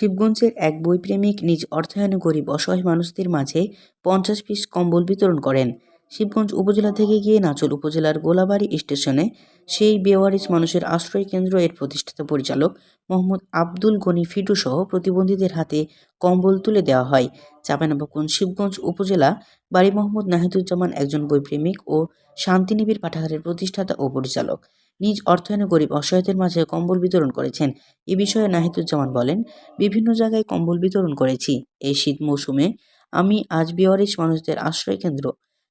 শিবগঞ্জের এক বইপ্রেমিক নিজ অর্থায়নে গরিব অসহায় মানুষদের মাঝে পঞ্চাশ পিস কম্বল বিতরণ করেন। শিবগঞ্জ উপজেলা থেকে গিয়ে নাচল উপজেলার গোলাবাড়ি স্টেশনে সেই বেওয়ারিশ মানুষের আশ্রয় কেন্দ্র এর প্রতিষ্ঠাতা পরিচালক মোহাম্মদ আব্দুল গনি ফিটু সহ প্রতিবন্ধীদের হাতে কম্বল তুলে দেওয়া হয়। চাঁপাইনবাবগঞ্জ শিবগঞ্জ উপজেলা বাড়ি মোহাম্মদ নাহিদুজ্জামান একজন বইপ্রেমিক ও শান্তিনিবিড় পাঠাগারের প্রতিষ্ঠাতা ও পরিচালক। নিজ অর্থায়নে গরিব অসহায়দের মাঝে কম্বল বিতরণ করেছেন। এ বিষয়ে নাহিদুজ্জামান বলেন, বিভিন্ন জায়গায় কম্বল বিতরণ করেছি। এই শীত মৌসুমে আমি আজ বিওয়ারিশ মানুষদের আশ্রয় কেন্দ্র।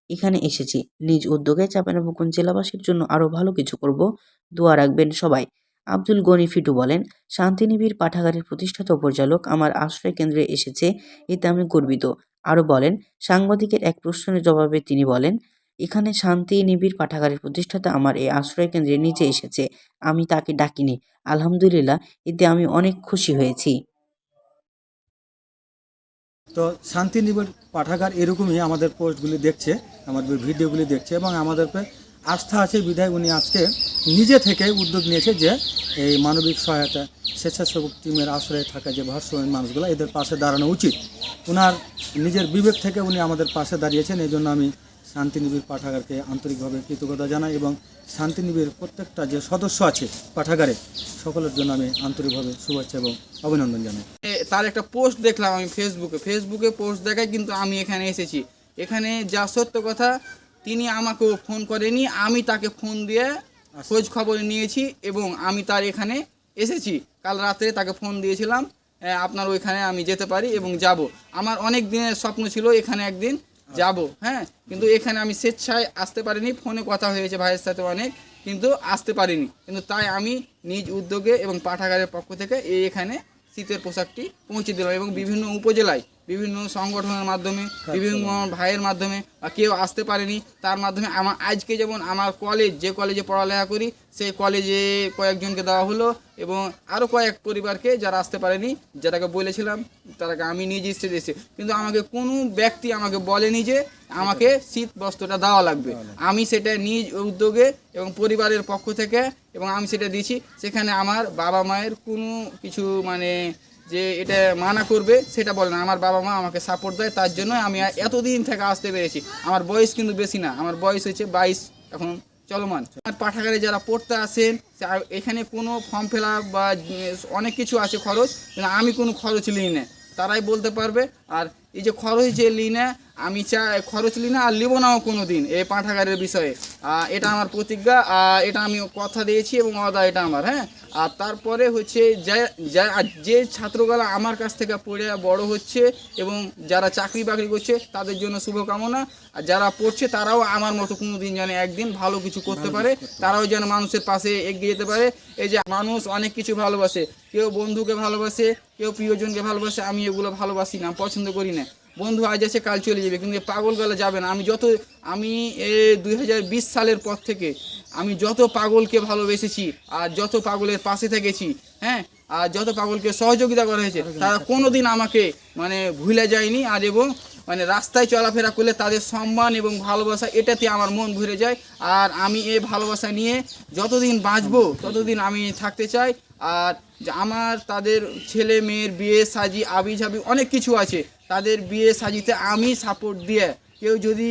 এখানে এসেছি। নিজ উদ্যোগে চাঁপাইনবাবগঞ্জ জেলাবাসীর জন্য আরও ভালো কিছু করব। দোয়া রাখবেন সবাই। আব্দুল গনি ফিটু বলেন, শান্তিনিবিড় পাঠাগারের প্রতিষ্ঠাতা পরিচালক আমার আশ্রয় কেন্দ্রে এসেছে, এতে আমি গর্বিত। আরও বলেন, সাংবাদিকের এক প্রশ্নের জবাবে তিনি বলেন এখানে শান্তি, নিবিড় পাঠাগারের প্রতিষ্ঠাতা আমার এই আশ্রয় কেন্দ্রে নিচে এসেছে। আমি তাকে ডাকিনি। আলহামদুলিল্লাহ, এতে আমি অনেক খুশি হয়েছি। তো শান্তিনিবাস পাঠাগার এরকমই আমাদের পোস্টগুলি দেখছে, আমাদের ভিডিওগুলি দেখছে এবং আমাদের আস্থা আছে বিধায় উনি আজকে নিজে থেকে উদ্যোগ নিয়েছে যে এই মানবিক সহায়তা, স্বেচ্ছাসেবক টিমের আশ্রয়ে থাকা যে ভারসাম্য মানুষগুলো, এদের পাশে দাঁড়ানো উচিত। ওনার নিজের বিবেক থেকে উনি আমাদের পাশে দাঁড়িয়েছেন এই জন্য আমি শান্তিনিবিড় পাঠাগারকে আন্তরিকভাবে কৃতজ্ঞতা জানাই এবং শান্তিনিবিড় প্রত্যেকটা যে সদস্য আছে পাঠাগারে সকলের জন্য আমি আন্তরিকভাবে শুভেচ্ছা এবং অভিনন্দন জানাই। তার একটা পোস্ট দেখলাম আমি ফেসবুকে ফেসবুকে পোস্ট দেখায় কিন্তু আমি এখানে এসেছি। এখানে যা সত্য কথা তিনি আমাকেও ফোন করেনি আমি তাকে ফোন দিয়ে খোঁজ খবর নিয়েছি এবং আমি তার এখানে এসেছি। কাল রাত্রে তাকে ফোন দিয়েছিলাম আপনার ওইখানে আমি যেতে পারি এবং যাব। আমার অনেক দিনের স্বপ্ন ছিল এখানে একদিন যাব হ্যাঁ? কিন্তু এখানে আমি স্বেচ্ছায় আসতে পারিনি, ফোনে কথা হয়েছে ভাইয়ের সাথে অনেক, কিন্তু আসতে পারিনি। কিন্তু তাই আমি নিজ উদ্যোগে এবং পাঠাগারের পক্ষ থেকে এখানে শীতের পোশাকটি পৌঁছে দিলাম এবং বিভিন্ন উপজেলায় বিভিন্ন সংগঠনের মাধ্যমে বিভিন্ন ভাইয়ের মাধ্যমে বা কেউ আসতে পারেনি তার মাধ্যমে আমার আজকে যেমন আমার কলেজ যে কলেজে পড়ালেখা করি সেই কলেজে কয়েকজনকে দেওয়া হলো এবং আরও কয়েক পরিবারকে যারা আসতে পারেনি যেটাকে বলেছিলাম তারাকে আমি নিজে এসে কিন্তু আমাকে কোনো ব্যক্তি আমাকে বলেনি যে আমাকে শীত বস্ত্রটা দেওয়া লাগবে। আমি সেটা নিজ উদ্যোগে এবং পরিবারের পক্ষ থেকে এবং আমি সেটা দিয়েছি সেখানে আমার বাবা মায়ের কোনো কিছু মানে যে এটা মানা করবে সেটা বলে না। আমার বাবা মা আমাকে সাপোর্ট দেয় তার জন্য আমি এতদিন থেকে আসতে পেরেছি। আমার বয়স কিন্তু বেশি না আমার বয়স হচ্ছে বাইশ এখন চলমান। আর পাঠাগারে যারা পড়তে আসেন এখানে কোনো ফর্ম ফিল বা অনেক কিছু আছে খরচ আমি কোনো খরচ নিই না। তারাই বলতে পারবে আর এই যে খরচ যে লিই না আমি চাই খরচ লিই না আর লিবো নাও কোনো দিন এই পাঠাগারের বিষয়ে। এটা আমার প্রতিজ্ঞা এটা আমি কথা দিয়েছি এবং অদা এটা আমার হ্যাঁ? আর তারপরে হচ্ছে যা- যা- আর যে ছাত্রগুলো আমার কাছ থেকে পড়ে বড় হচ্ছে এবং যারা চাকরি বাকরি করছে তাদের জন্য শুভকামনা। আর যারা পড়ছে তারাও আমার মতো কোনো দিন যেন একদিন ভালো কিছু করতে পারে। তারাও যেন মানুষের পাশে এগিয়ে যেতে পারে। এই যে মানুষ অনেক কিছু ভালোবাসে কেউ বন্ধুকে ভালোবাসে কেউ প্রিয়জনকে ভালোবাসে আমি এগুলো ভালোবাসি না পছন্দ করি না। বন্ধু, আজ আছে কাল চলে যাবে, কিন্তু পাগল গেলে যাবে না। আমি যত, আমি এ দুই হাজার বিশ সালের পর থেকে আমি যত পাগলকে ভালোবেসেছি আর যত পাগলের পাশে থেকেছি হ্যাঁ আর যত পাগলকে সহযোগিতা করা হয়েছে, তারা কোনোদিন আমাকে মানে ভুলে যায়নি। আর এবং মানে রাস্তায় চলাফেরা করলে তাদের সম্মান এবং ভালোবাসা, এটাতে আমার মন ভরে যায়। আর আমি এই ভালোবাসা নিয়ে যতদিন বাঁচবো, ততদিন আমি থাকতে চাই। আর আমার তাদের ছেলে মেয়ের বিয়ে সাজি, আবি ঝাবি অনেক কিছু আছে। তাদের বিয়ে সাজিতে আমি সাপোর্ট দিয়ে, কেউ যদি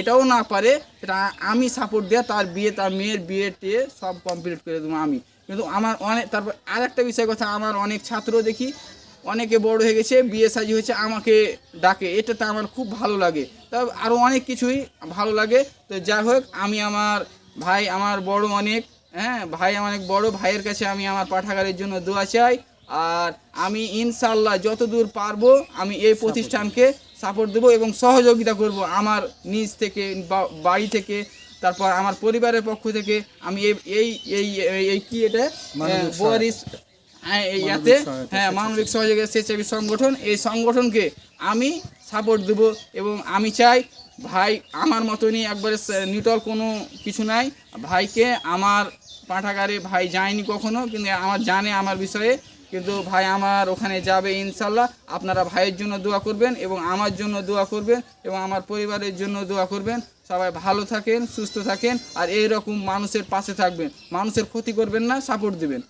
এটাও না পারে সেটা আমি সাপোর্ট দিয়ে তার বিয়ে, তার মেয়ের বিয়ে টিয়ে সব কমপ্লিট করে দেবো আমি। কিন্তু আমার অনেক, তারপর আর একটা বিষয় কথা, আমার অনেক ছাত্র দেখি, অনেকে বড় হয়ে গেছে, বিয়ে সাজি হচ্ছে আমাকে ডাকে, এটাতে আমার খুব ভালো লাগে। তা আরও অনেক কিছুই ভালো লাগে। তো যাই হোক, আমি আমার ভাই, আমার বড় অনেক হ্যাঁ ভাই আমার অনেক বড় ভাইয়ের কাছে আমি আমার পাঠাগারের জন্য দোয়া চাই। আর আমি ইনশাল্লাহ যতদূর পারব আমি এই প্রতিষ্ঠানকে সাপোর্ট দেবো এবং সহযোগিতা করব আমার নিজ থেকে বা- বাড়ি থেকে তারপর আমার পরিবারের পক্ষ থেকে। আমি এই এই এই কি এটা? মানবিক হ্যাঁ এই ইয়াতে হ্যাঁ মানবিক সহযোগিতা স্বেচ্ছাসেবী সংগঠন এই সংগঠনকে আমি সাপোর্ট দেব এবং আমি চাই ভাই আমার মতনই একবারে নিটল কোনো কিছু নাই। ভাইকে আমার পাঠাগারে ভাই যায়নি কখনো, কিন্তু আমার জানে আমার বিষয়ে। কিন্তু ভাই আমার ওখানে যাবে ইনশাল্লাহ। আপনারা ভাইয়ের জন্য দোয়া করবেন এবং আমার জন্য দোয়া করবেন এবং আমার পরিবারের জন্য দোয়া করবেন। সবাই ভালো থাকেন, সুস্থ থাকেন, আর এই রকম মানুষের পাশে থাকবেন। মানুষের ক্ষতি করবেন না সাপোর্ট দেবেন।